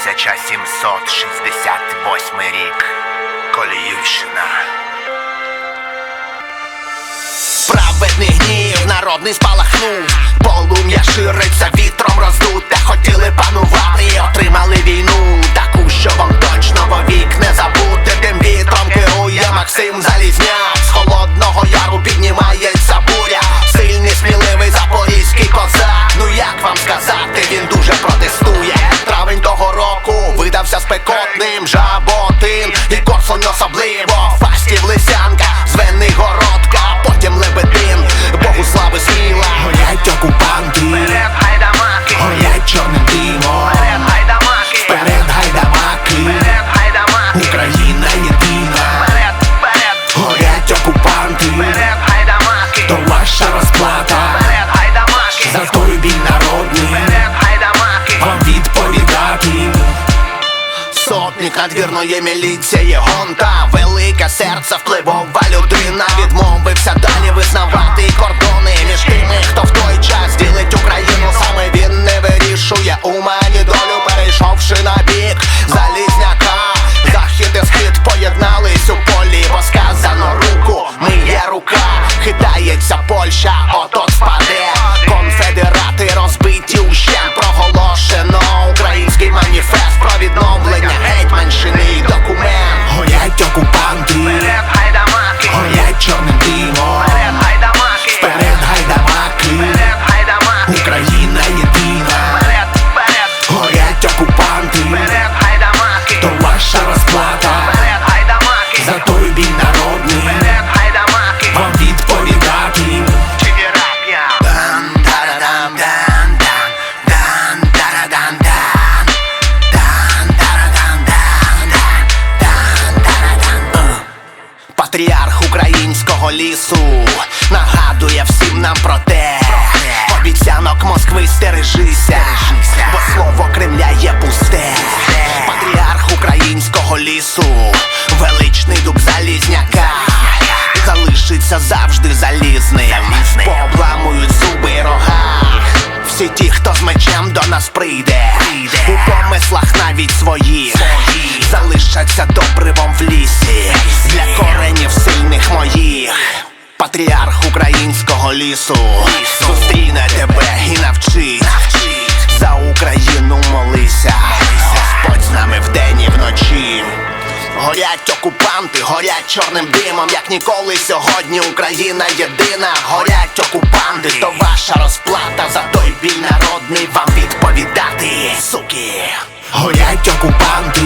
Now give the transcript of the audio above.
1768 рік. Коліївщина. Праведний гнів, народний спалахнув, полум'я шириться видався спекотним, жаботин і корсунь надвірної міліції гонта. Велике серце впливова Патріарх українського лісу нагадує всім нам про те. Обіцянок Москви стережися, бо слово Кремля є пусте. Патріарх українського лісу, величний дуб залізняка, залишиться завжди залізним. Пообламують зуби й рога. Всі ті, хто з мечем до нас прийде, у помислах навіть своїх залишаться добривом в лісі для моїх. Патріарх українського лісу зустріне тебе і навчить за Україну молися. Господь з нами вдень і вночі. Горять окупанти, горять чорним димом, як ніколи сьогодні Україна єдина. Горять окупанти, то ваша розплата за той біль народний вам відповідати, суки. Горять окупанти,